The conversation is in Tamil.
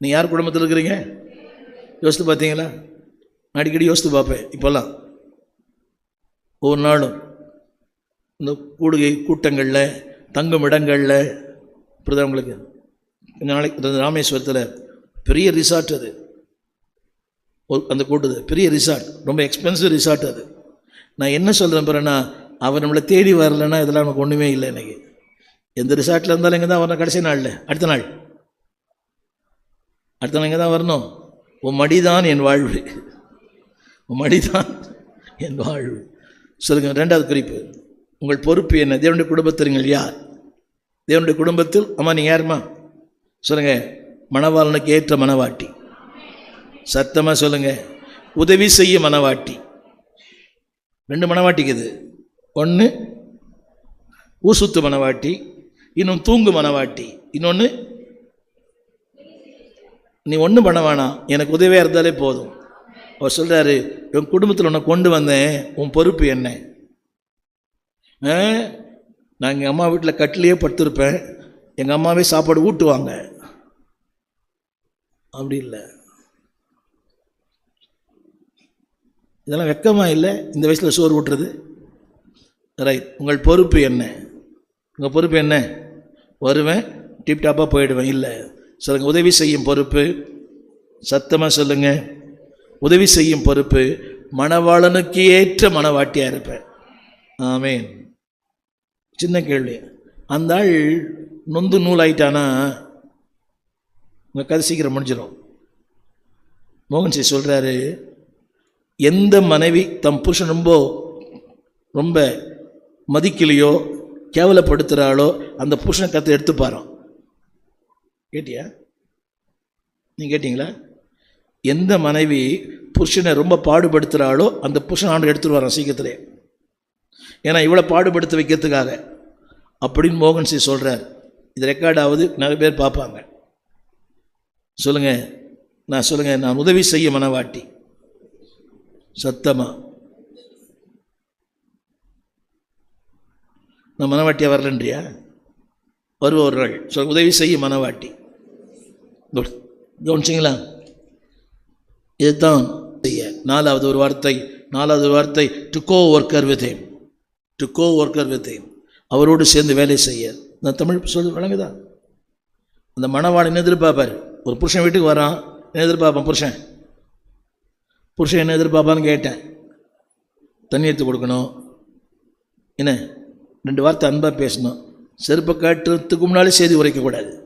நீ யார் குடும்பத்தில் இருக்கிறீங்க? யோசித்து பார்த்தீங்களா? அடிக்கடி யோசித்து பார்ப்பேன் இப்போல்லாம். ஒவ்வொரு நாளும் இந்த கூடுகை கூட்டங்களில் தங்கும் இடங்களில் இப்படிதான் உங்களுக்கு? கொஞ்ச நாளைக்கு ராமேஸ்வரத்தில் பெரிய ரிசார்ட் அது. அந்த கூட்டுது பெரிய ரிசார்ட் ரொம்ப எக்ஸ்பென்சிவ் ரிசார்ட் அது. நான் என்ன சொல்கிறேன் பிறனா அவர் நம்மளை தேடி வரலன்னா இதெல்லாம் நமக்கு ஒன்றுமே இல்லை எனக்கு எந்த ரிசார்ட்டில் இருந்தாலும் இங்கே தான் வரணும் கடைசி நாளில் அடுத்த நாள். அடுத்த நாள் இங்கே தான் வரணும்? உன் மடிதான் என் வாழ்வு. உன் மடிதான் என் வாழ்வு. சொல்லுங்க ரெண்டாவது குறிப்பு. உங்கள் பொறுப்பு என்ன? தேவனுடைய குடும்பத்தினர்கள் யார்? தேவனுடைய குடும்பத்தில் அம்மா நீங்கள் யாரும்மா? சொல்லுங்கள் மணவாளனுக்கு ஏற்ற மனவாட்டி சத்தமாக சொல்லுங்கள் உதவி செய்ய மனவாட்டி ரெண்டு மனவாட்டிக்குது ஒன்று ஊசுத்து மனவாட்டி இன்னும் தூங்கு மனவாட்டி இன்னொன்று நீ ஒன்றும் பண்ண வேணாம். எனக்கு உதவியாக இருந்தாலே போதும். அவர் சொல்கிறாரு உன் குடும்பத்தில் உன்னை கொண்டு வந்தேன். உன் பொறுப்பு என்ன? ஆ? நான் எங்கள் அம்மா வீட்டில் கட்டிலேயே படுத்திருப்பேன். எங்கள் அம்மாவே சாப்பாடு ஊட்டுவாங்க. அப்படி இல்லை. இதெல்லாம் வெக்கமாக இல்லை? இந்த வயசில் சோறு ஊட்டுறது? ரைட் உங்கள் பொறுப்பு என்ன? உங்கள் பொறுப்பு என்ன? வருவேன் டிப்டாப்பாக போயிடுவேன். இல்லை. சொல்லுங்க உதவி செய்யும் பொறுப்பு. சத்தமாக சொல்லுங்க. உதவி செய்யும் பொறுப்பு. மணவாளனுக்கு ஏற்ற மணவாட்டியாக இருப்பேன். ஆமேன். சின்ன கேள்வி. அந்த ஆள் நொந்து நூலாயிட்டானா? உங்கள் கதை சீக்கிரம் முடிஞ்சிடும் மோகன்சி சொல்கிறாரு எந்த மனைவி தம் புருஷன் ரொம்ப ரொம்ப மதிக்கலையோ கேவலப்படுத்துகிறாளோ அந்த புருஷனை கற்று எடுத்துப்பாராம். கேட்டியா? நீ கேட்டிங்களா? எந்த மனைவி புருஷனை ரொம்ப பாடுபடுத்துகிறாளோ அந்த புருஷன் ஆண்டு எடுத்துட்டு சீக்கிரத்திலே. ஏன்னா இவ்வளோ பாடுபடுத்த வைக்கிறதுக்காக. அப்படின்னு மோகன் சி சொல்கிறார் இது ரெக்கார்ட் ஆகுது நிறைய பேர் பார்ப்பாங்க. சொல்லுங்கள் நான் சொல்லுங்கள் நான் உதவி செய்ய மனவாட்டி. சத்தமாக நான் மனவாட்டியாக வரலன்றியா? வருபவர்கள். சொல் உதவி செய்ய மனவாட்டி. கவனிச்சிங்களா? இதுதான் செய்ய. நாலாவது ஒரு வார்த்தை நாலாவது ஒரு வார்த்தை to co-worker with him. To co-worker with அவரோடு சேர்ந்து வேலை செய்ய. நான் தமிழ் சொல் வழங்குதா அந்த மணவாளன் எதிர்பார்ப்பார்? ஒரு புருஷன் வீட்டுக்கு வரான். என்ன எதிர்பார்ப்பான் புருஷன்? புருஷன் என்ன எதிர்பார்ப்பான்னு கேட்டேன். தண்ணி எடுத்து கொடுக்கணும். என்ன? ரெண்டு வார்த்தை அன்பாக பேசணும். செருப்பை காட்டுறதுக்கு முன்னாலே செய்தி உரைக்கக்கூடாது